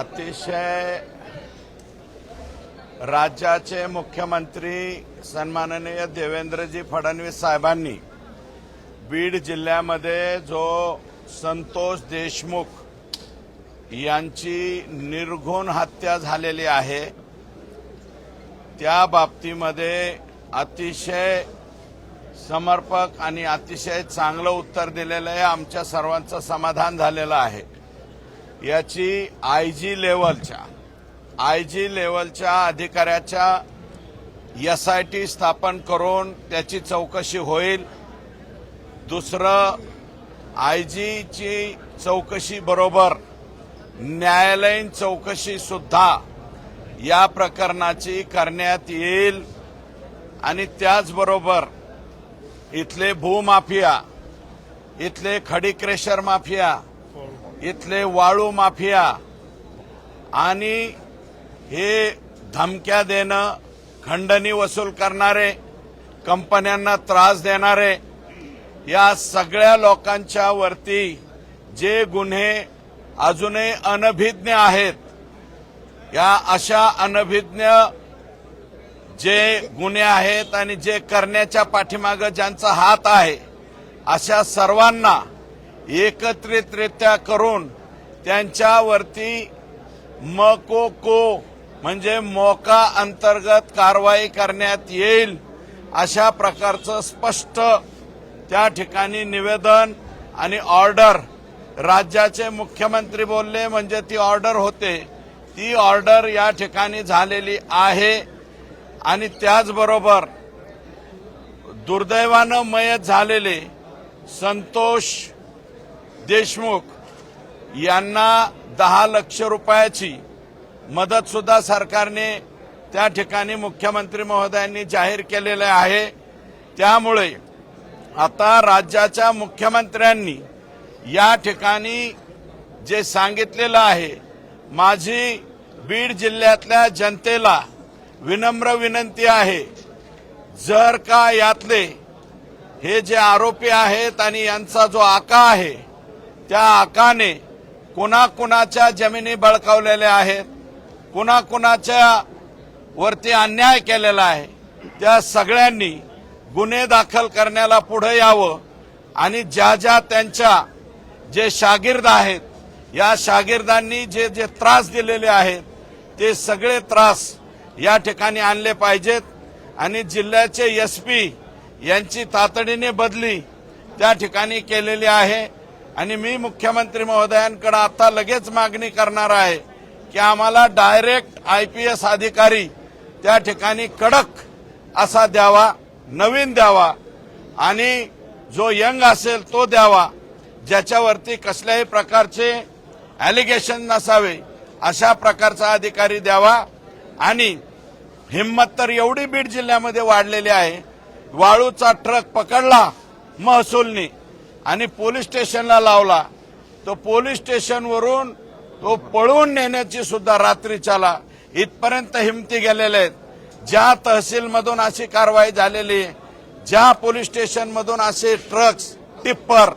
अतिशय राज्याचे मुख्यमंत्री सन्माननीय देवेंद्रजी फडणवीस साहेबांनी बीड जिल्ह्यामध्ये जो संतोष देशमुख यांची निर्घुण हत्या झालेली आहे त्या बाबतीमध्ये अतिशय समर्पक आणि अतिशय चांगलं उत्तर दिलेलं आहे. आमच्या सर्वांचं समाधान झालेलं आहे. याची आय जी लेवलच्या आय जी लेवलच्या अधिकाऱ्याच्या एस आय टी स्थापन करून त्याची चौकशी होईल. दुसरं आय जीची चौकशी बरोबर न्यायालयीन चौकशी सुद्धा या प्रकरणाची करण्यात येईल. आणि त्याचबरोबर इथले भूमाफिया इथले खडीक्रेशर माफिया इथले वाळू माफिया आणि हे धमक्या देणं खंडणी वसूल करणारे कंपन्यांना त्रास देणारे या सगळ्या लोकांच्या वरती जे गुन्हे अजूनही अनभिज्ञ आहेत या अशा अनभिज्ञ जे गुन्हे आहेत आणि जे करण्याच्या पाठीमागं ज्यांचा हात आहे अशा सर्वांना एकत्रितरित्या करून त्यांच्यावरती मको को म्हणजे मोका अंतर्गत कारवाई करण्यात येईल अशा प्रकारचं स्पष्ट त्या ठिकाणी निवेदन आणि ऑर्डर राज्याचे मुख्यमंत्री बोलले म्हणजे ती ऑर्डर होते. ती ऑर्डर या ठिकाणी झालेली आहे. आणि त्याचबरोबर दुर्दैवानं मयत झालेले संतोष देशमुख यांना दहा लक्ष रुपयाची मदत सुद्धा सरकारने त्या ठिकाणी मुख्यमंत्री महोदयांनी जाहीर केलेले आहे. त्यामुळे आता राज्याच्या मुख्यमंत्र्यांनी या ठिकाणी जे सांगितलेलं आहे माझी बीड जिल्ह्यातल्या जनतेला विनम्र विनंती आहे जर का यातले हे जे आरोपी आहेत आणि यांचा जो आका आहे त्या आकाने कुणाकुणाच्या जमिनी बळकावलेल्या आहेत कुणाकुणाच्या वरती अन्याय केलेला आहे त्या सगळ्यांनी गुन्हे दाखल करण्याला पुढे यावं आणि ज्या ज्या त्यांच्या जे शागिर्द आहेत या शागिर्दांनी जे जे त्रास दिलेले आहेत ते सगळे त्रास या ठिकाणी आणले पाहिजेत आणि जिल्ह्याचे एस पी यांची तातडीने बदली त्या ठिकाणी केलेली आहे. आणि मी मुख्यमंत्री महोदयांकडे आता लगेच मागणी करणार आहे की आम्हाला डायरेक्ट आय पी एस अधिकारी त्या ठिकाणी कडक असा द्यावा नवीन द्यावा आणि जो यंग असेल तो द्यावा ज्याच्यावरती कसल्याही प्रकारचे ॲलिगेशन नसावे अशा प्रकारचा अधिकारी द्यावा. आणि हिंमत तर एवढी बीड जिल्ह्यामध्ये वाढलेली आहे वाळूचा ट्रक पकडला महसूलनी. आणि पोलीस स्टेशनला लावला. तो पोलीस स्टेशनवरून तो पळवून नेण्याची सुद्धा रात्रीच्याला इथपर्यंत हिमती गेलेले आहेत. ज्या तहसीलमधून अशी कारवाई झालेली आहे ज्या पोलीस स्टेशनमधून असे ट्रक्स टिप्पर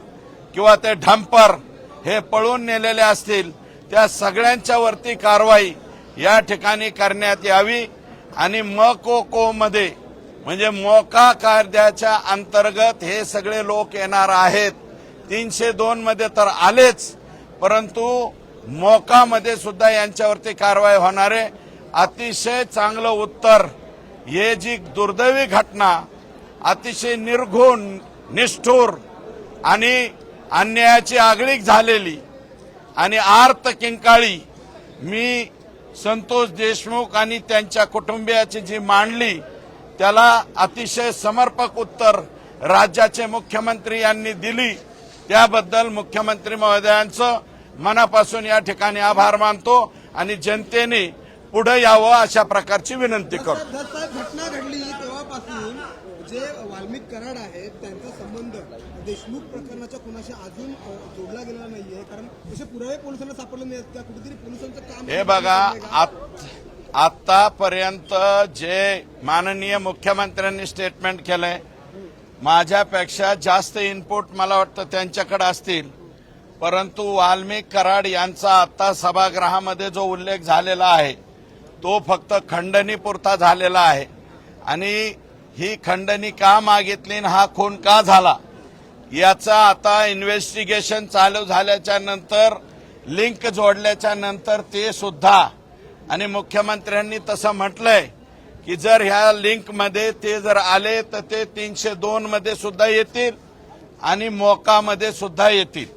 किंवा ते ढंपर हे पळून नेलेले असतील त्या सगळ्यांच्या वरती कारवाई या ठिकाणी करण्यात यावी आणि मको मध्ये म्हणजे मोका कायद्याच्या अंतर्गत हे सगळे लोक येणार आहेत. तीनशे दोन मध्ये तर आलेच परंतु मोकामध्ये सुद्धा यांच्यावरती कारवाई होणार आहे. अतिशय चांगलं उत्तर. हे जी दुर्दैवी घटना अतिशय निर्घुण निष्ठुर आणि अन्यायाची आगळीक झालेली आणि आर्त किंकाळी मी संतोष देशमुख आणि त्यांच्या कुटुंबियाची जी मांडली त्याला अतिशय समर्पक उत्तर राज्याचे मुख्यमंत्री यांनी दिली. त्याबद्दल मुख्यमंत्री महोदयांचं मनापासून या ठिकाणी आभार मानतो आणि जनतेने पुढे यावं अशा प्रकारची विनंती करतो. घटना घडली तेव्हापासून जे वाल्मिक कराड आहेत त्यांचा संबंध देशमुख प्रकरणाच्या कुणाशी अजून जोडला गेलेला नाहीये. कारण तसे पुरावे पोलिसांना सापडले नाहीत. त्या कुठेतरी पोलिसांचं काम हे बघा आत- आतापर्यंत जे माननीय मुख्यमंत्र्यांनी स्टेटमेंट केलंय माझ्यापेक्षा जास्त इनपुट मला वाटतं त्यांच्याकडे असतील. परंतु वाल्मिक कराड यांचा आता सभागृहामध्ये जो उल्लेख झालेला आहे तो फक्त खंडणीपुरता झालेला आहे. आणि ही खंडणी का मागितली आणि हा खून का झाला याचा आता इन्व्हेस्टिगेशन चालू झाल्याच्यानंतर लिंक जोडल्याच्या नंतर ते सुद्धा आणि मुख्यमंत्र्यांनी तसं म्हटलंय की जर ह्या लिंकमध्ये ते जर आले तर ते तीनशे दोन मध्ये सुद्धा येतील आणि मोकामध्ये सुद्धा येतील.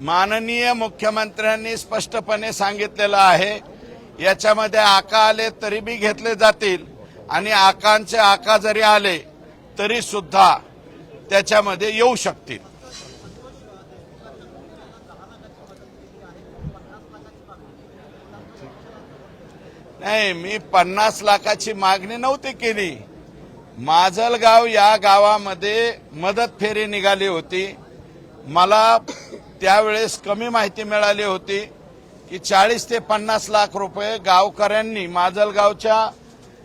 माननीय मुख्यमंत्र्यांनी स्पष्टपणे सांगितलेलं आहे याच्यामध्ये आका आले तरी बी घेतले जातील आणि आकांचे आका जरी आले तरी सुद्धा त्याच्यामध्ये येऊ शकतील. नाही मी पन्नास लाखाची मागणी नव्हती केली. माजलगाव या गावामध्ये मदत फेरी निघाली होती. मला त्यावेळेस कमी माहिती मिळाली होती की चाळीस ते पन्नास लाख रुपये गावकऱ्यांनी माजलगावच्या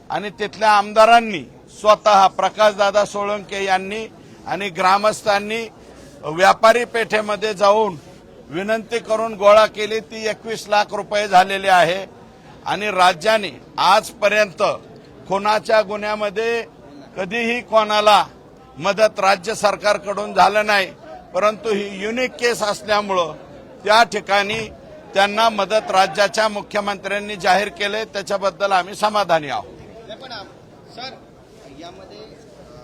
आणि तिथल्या आमदारांनी स्वतः प्रकाशदादा सोळंके यांनी आणि ग्रामस्थांनी व्यापारी पेठेमध्ये जाऊन विनंती करून गोळा केली. ती एकवीस लाख रुपये झालेली आहे. आणि राज्याने आजपर्यंत खुनाच्या गुन्ह्यामध्ये कधीही कोणाला मदत राज्य सरकारकडून झालं नाही परंतु ही युनिक केस असल्यामुळं त्या ठिकाणी त्यांना मदत राज्याच्या मुख्यमंत्र्यांनी जाहीर केले त्याच्याबद्दल आम्ही समाधानी आहोत. सर यामध्ये अ,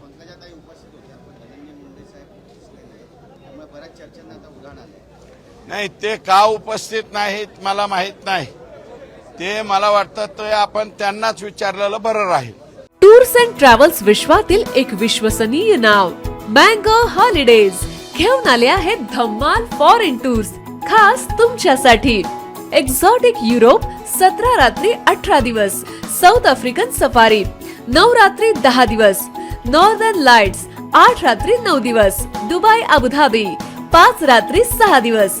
पंकजाताई उपस्थित होत्या पण धनंजय मुंडे साहेब दिसले नाही त्यामुळे बऱ्याच चर्चांना आता उधाण आलंय. नाही ते का उपस्थित नाहीत मला माहीत नाही. ते मला वाटतं ते आपण त्यांनाच विचारलेलं बरं राहील. टूर्स अँड ट्रॅव्हल्स विश्वातील एक विश्वसनीय नाव मँगो हॉलिडेज. घेऊन आले आहेत धम्माल फॉरेन टूर्स खास तुमच्यासाठी. एक्झॉटिक युरोप सतरा रात्री अठरा दिवस साऊथ आफ्रिकन सफारी नऊ रात्री दहा दिवस नॉर्दर्न लाइट्स आठ रात्री नऊ दिवस दुबई अबुधाबी पाच रात्री सहा दिवस